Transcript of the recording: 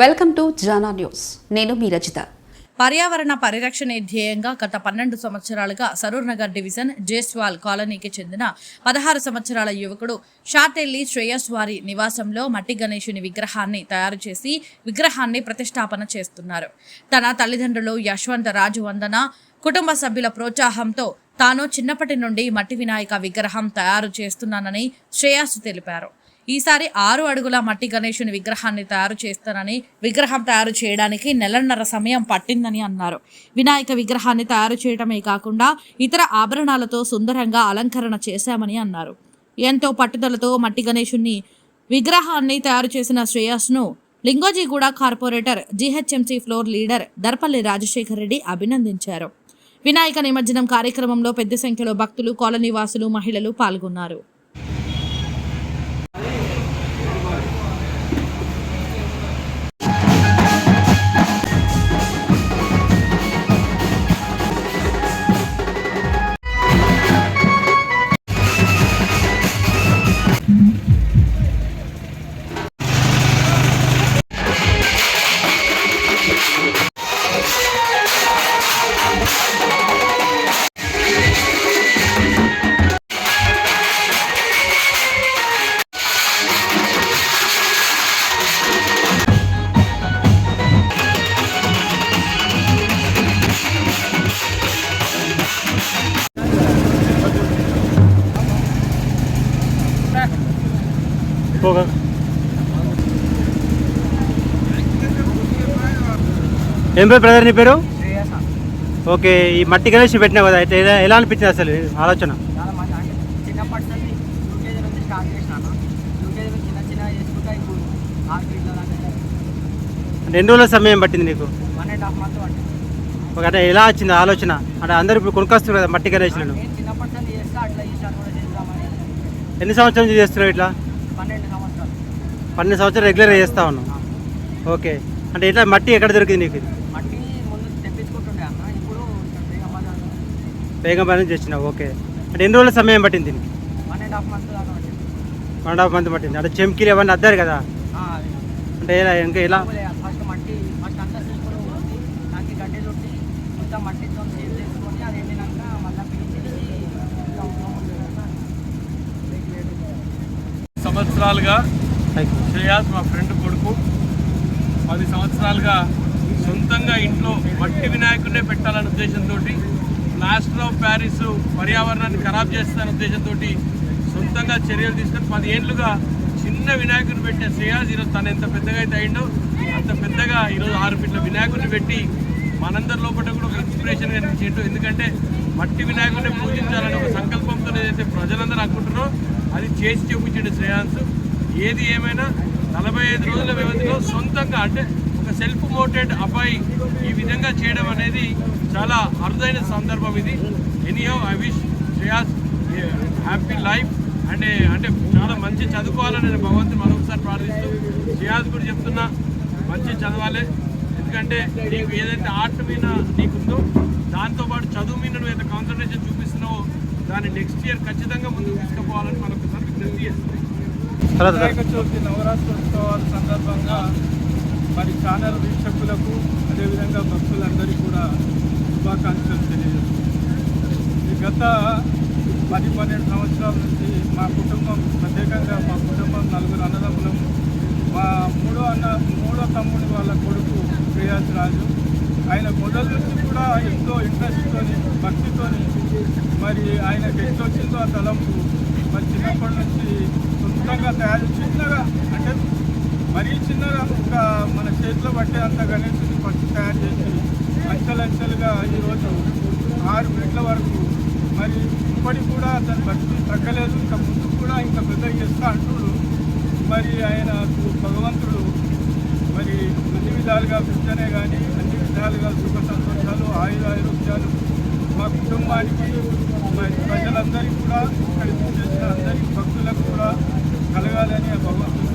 Welcome to Jana news. నేను మీ రచిత. పర్యావరణ పరిరక్షణ ధ్యేయంగా గత పన్నెండు సంవత్సరాలుగా సరూర్ నగర్ డివిజన్ జేస్వాల్ కాలనీకి చెందిన పదహారు సంవత్సరాల యువకుడు షాటెల్లి శ్రేయస్ వారి నివాసంలో మట్టి గణేశుని విగ్రహాన్ని తయారు చేసి విగ్రహాన్ని ప్రతిష్టాపన చేస్తున్నారు. తన తల్లిదండ్రులు యశ్వంత్ రాజు వందన కుటుంబ సభ్యుల ప్రోత్సాహంతో తాను చిన్నప్పటి నుండి మట్టి వినాయక విగ్రహం తయారు చేస్తున్నానని శ్రేయస్ తెలిపారు. ఈసారి ఆరు అడుగుల మట్టి గణేషుని విగ్రహాన్ని తయారు చేస్తానని విగ్రహం తయారు చేయడానికి నెలన్నర సమయం పట్టిందని అన్నారు. వినాయక విగ్రహాన్ని తయారు చేయడమే కాకుండా ఇతర ఆభరణాలతో సుందరంగా అలంకరణ చేశామని అన్నారు. ఎంతో పట్టుదలతో మట్టి గణేషుని విగ్రహాన్ని తయారు చేసిన శ్రేయస్ను Lingojiguda corporator GHMC floor leader Darpalli Rajasekhar Reddy అభినందించారు. వినాయక నిమజ్జనం కార్యక్రమంలో పెద్ద సంఖ్యలో భక్తులు కాలనీవాసులు మహిళలు పాల్గొన్నారు. పోగా ఏం పేరు బ్రదర్ నీ పేరు? ఓకే ఈ మట్టి గణేష్ పెట్టినావు కదా అయితే ఎలా- అనిపించింది అసలు ఆలోచన? ఎన్ని రోజుల సమయం పట్టింది నీకు? అంటే ఎలా వచ్చింది ఆలోచన? అంటే అందరూ ఇప్పుడు కొనుక్కొస్తున్నారు కదా మట్టి గణేష్లను. ఎన్ని సంవత్సరాల చేస్తున్నావు ఇట్లా? పన్నెండు సంవత్సరాలు రెగ్యులర్గా చేస్తా ఉన్నావు ఓకే. అంటే ఇట్లా మట్టి ఎక్కడ దొరికింది నీకు? ఇది మట్టి ముందు తెప్పించుకుంటుండే అన్న ఇప్పుడు ఇక్కడ బేగమ్మ బేగం పని చేసినావు ఓకే. అంటే ఎన్ని రోజుల సమయం పట్టింది దీనికి? వన్ అండ్ హాఫ్ మంత్ దాకా పట్టింది. వన్ అండ్ హాఫ్ మంత్ పట్టింది. అంటే చెంకీలు అవన్నీ అద్దారు కదా. అంటే ఎలా ఇంకా ఎలా? ఫస్ట్ మట్టి ఫస్ట్ అంతా తీసుకొని పోసి దానికి గడ్డి చుట్టి మొత్తం మట్టితో సేవ్ చేసుకొని అది ఎండినాక మళ్ళీ పీల్చేసి సంవత్సరాలుగా శ్రేయాస్ మా ఫ్రెండ్ కొడుకు. పది సంవత్సరాలుగా సొంతంగా ఇంట్లో మట్టి వినాయకుడే పెట్టాలనే ఉద్దేశంతో ప్లాస్టర్ ఆఫ్ ప్యారిస్ పర్యావరణాన్ని ఖరాబ్ చేస్తానే ఉద్దేశంతో సొంతంగా చర్యలు తీసుకొని పది ఏళ్ళుగా చిన్న వినాయకుడిని పెట్టిన శ్రేయాస్ ఈరోజు తను ఎంత పెద్దగా అయితే అయిందో అంత పెద్దగా ఈరోజు ఆరు ఫీట్ల వినాయకుడిని పెట్టి మనందరి లోపల కూడా ఒక ఇన్స్పిరేషన్ కనిపించేట్టు. ఎందుకంటే మట్టి వినాయకుడిని పూజించాలని ఒక సంకల్పంతో ఏదైతే ప్రజలందరూ అనుకుంటున్నారో అది చేసి చూపించండి శ్రేయాన్స్ ఏది ఏమైనా నలభై ఐదు రోజుల వ్యవధిలో సొంతంగా అంటే ఒక సెల్ఫ్ మోటెడ్ అబ్బాయి ఈ విధంగా చేయడం అనేది చాలా అరుదైన సందర్భం ఇది. Anyhow I wish Shreyas happy life అంటే అంటే చాలా మంచి చదువుకోవాలని నేను భగవంతుని మరొకసారి ప్రార్థిస్తూ శ్రేయాస్ కూడా చెప్తున్నా. మంచి చదవాలి. ఎందుకంటే నీకు ఏదైతే ఆర్ట్ మీద నీకుందో దాంతోపాటు చదువు మీద నువ్వు ఎంత కాన్సన్ట్రేషన్ చూపిస్తున్నావో దాన్ని నెక్స్ట్ ఇయర్ ఖచ్చితంగా ముందుకు తీసుకుపోవాలని మరొకసారి విజ్ఞప్తి చేస్తుంది వినాయక చవితి నవరాత్రోత్సవాల సందర్భంగా మరి ఛానల్ వీక్షకులకు అదేవిధంగా భక్తులందరికీ కూడా శుభాకాంక్షలు తెలియజేస్తున్నాను. ఈ గత పది పన్నెండు సంవత్సరాల నుంచి మా కుటుంబం ప్రత్యేకంగా మా కుటుంబం నలుగురు అన్నదమ్ములం మా మూడో అన్న మూడో తమ్ముడి వాళ్ళ కొడుకు శ్రేయాస్ రాజు ఆయన మొదటి నుంచి కూడా ఎంతో ఇంట్రెస్ట్తోని భక్తితోని మరి ఆయనకి వచ్చిందో ఆ తలంపు విధంగా తయారు చిన్నగా అంటే మరీ చిన్నగా ఒక మన చేతిలో పట్టే అంత గణేశుని పట్టు తయారు చేసి అంచెలంచెలుగా ఈరోజు ఆరు మీటర్ల వరకు మరి ఇప్పటికి కూడా అతని భక్తి తగ్గలేదు. ఇంకా ముందు కూడా ఇంకా పెద్దగా చేస్తా అంటుడు. మరి ఆయనకు భగవంతుడు మరి అన్ని విధాలుగా విద్యనే కానీ అన్ని విధాలుగా సుఖ సంతోషాలు ఆయుర ఆరోగ్యాలు మా కుటుంబానికి మరి ప్రజలందరికీ కూడా ఇక్కడ చేసిన అందరికీ భక్తులకు కూడా కలగాలని భగవంతుడు